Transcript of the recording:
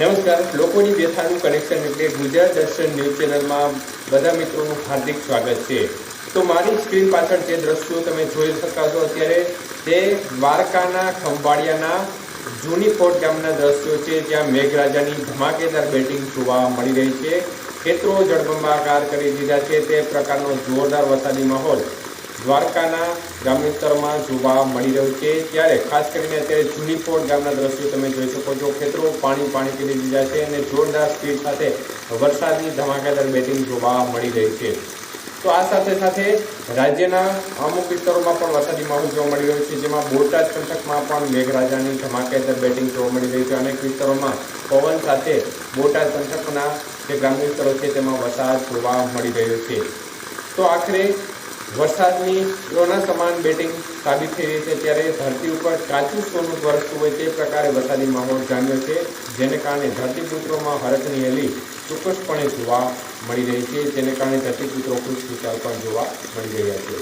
નમસ્કાર. લોકોની વ્યથાનું કનેક્શન એટલે ગુજરાત દર્શન ન્યૂઝ ચેનલમાં બધા મિત્રોનું હાર્દિક સ્વાગત છે. તો મારી સ્ક્રીન પાછળ જે દ્રશ્યો તમે જોઈ શકાશો અત્યારે તે દ્વારકાના ખંભાળિયાના જૂની ફોર્ટ ગામના દ્રશ્યો છે, જ્યાં મેઘરાજાની ધમાકેદાર બેટિંગ જોવા મળી રહી છે. ખેતરો જળબંબાકાર કરી દીધા છે, તે પ્રકારનો જોરદાર વરસાદી માહોલ. દ્વારકાના ગ્રામ્ય વિસ્તારમાં જોવા મળી રહ્યું છે. ત્યારે ખાસ કરીને અત્યારે જુનીપોર્ટ ગામના દ્રશ્યો તમે જોઈ શકો છો. ખેતરો પાણી પાણી કરી દીધા છે અને જોરદાર સ્પીડ સાથે વરસાદની ધમાકેદાર બેટિંગ જોવા મળી રહી છે. તો આ સાથે સાથે રાજ્યના અમુક વિસ્તારોમાં પણ વરસાદી માહોલ જોવા મળી રહ્યો છે. જેમાં બોટાદ પંથકમાં પણ મેઘરાજાની ધમાકેદાર બેટિંગ જોવા મળી રહી છે. અનેક વિસ્તારોમાં પવન સાથે બોટાદ પંથકના જે ગ્રામ્ય વિસ્તારો છે, તેમાં વરસાદ જોવા મળી રહ્યો છે. તો આખરે વરસાદની લોના સમાન બેટિંગ સાબિત થઈ રહી છે. ત્યારે ધરતી ઉપર કાચું સોનું વરસતું હોય તે પ્રકારે વરસાદી માહોલ જામ્યો છે. જેને કારણે ધરતીપુત્રોમાં હરખની હેલી ચોક્કસપણે જોવા મળી રહી છે. જેને કારણે ધરતીપુત્રો ખુશ ખુશાલ પણ જોવા મળી રહ્યા છે.